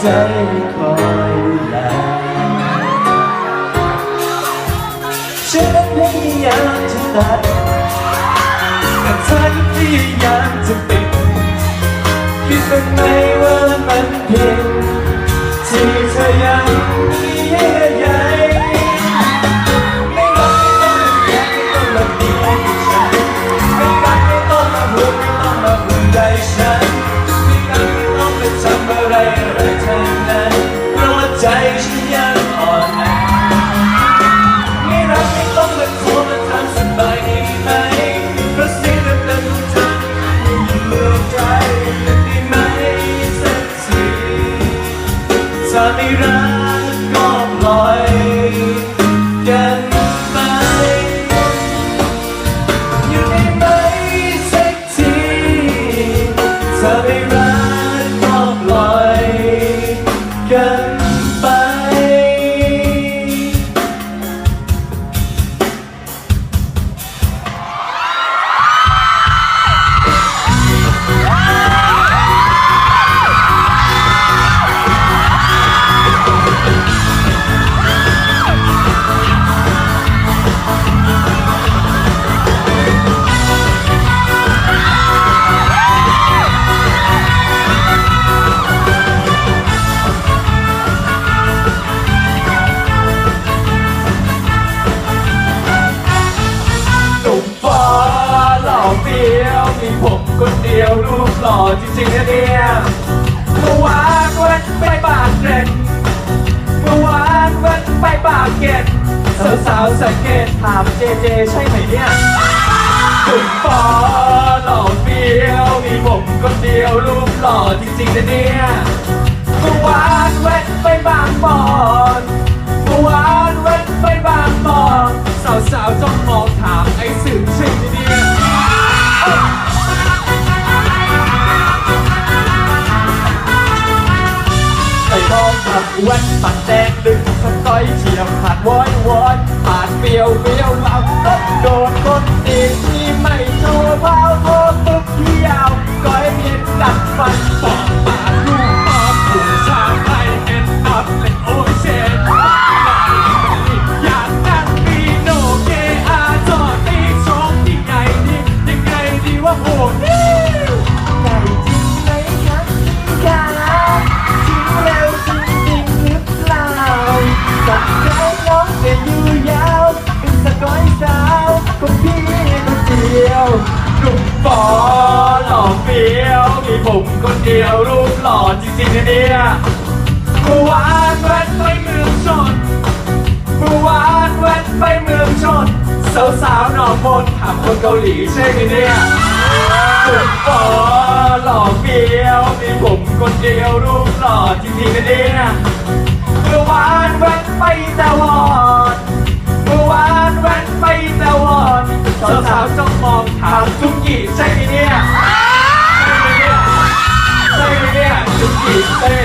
ใจคอยดูแลฉันพยายามจะตัดแต่เธอก็พยายามจะปิดคิดบ้างไหมว่ามันผิดที่เธอยังมีเยื่อใยไม่รักไม่ต้องมาแย่ไม่ต้องมาดีให้ฉันไม่รักไม่ต้องมาพูดไม่ต้องมาพูดใจฉัน รูปหล่อจริงๆนะเนี่ยเมื่อวานวันไปปากเกร็ดเมื่อวานวันไปปากเกร็ดสาวๆสังเกตถามเจเจใช่ไหมเนี่ยหนุ่มฟ้าหล่อเฟี้ยวมีผมคนเดียวรูปหล่อจริงๆนะเนี่ยเมื่อวานวันไปบางบอนเมื่อวานวันไปบางบอนสาวๆจ้อง ว่นปัดแดงดึงสก้อยเฉียบผ่านวอยวอย ปอหล่อเฟี้ยวมีผมคนเดียวรูปหล่อจริงๆนะเนี่ยเมื่อวานแวันไปเมืองชนเมื่อวานแวันไปเมืองชนสาวสาวหนองมนถามคนเกาหลีใช่ไหมเนี่ยสุดฟอหล่อเฟี้ยวมีผมคนเดียวรูปหล่อจริงๆนะเนี่ย Thank you.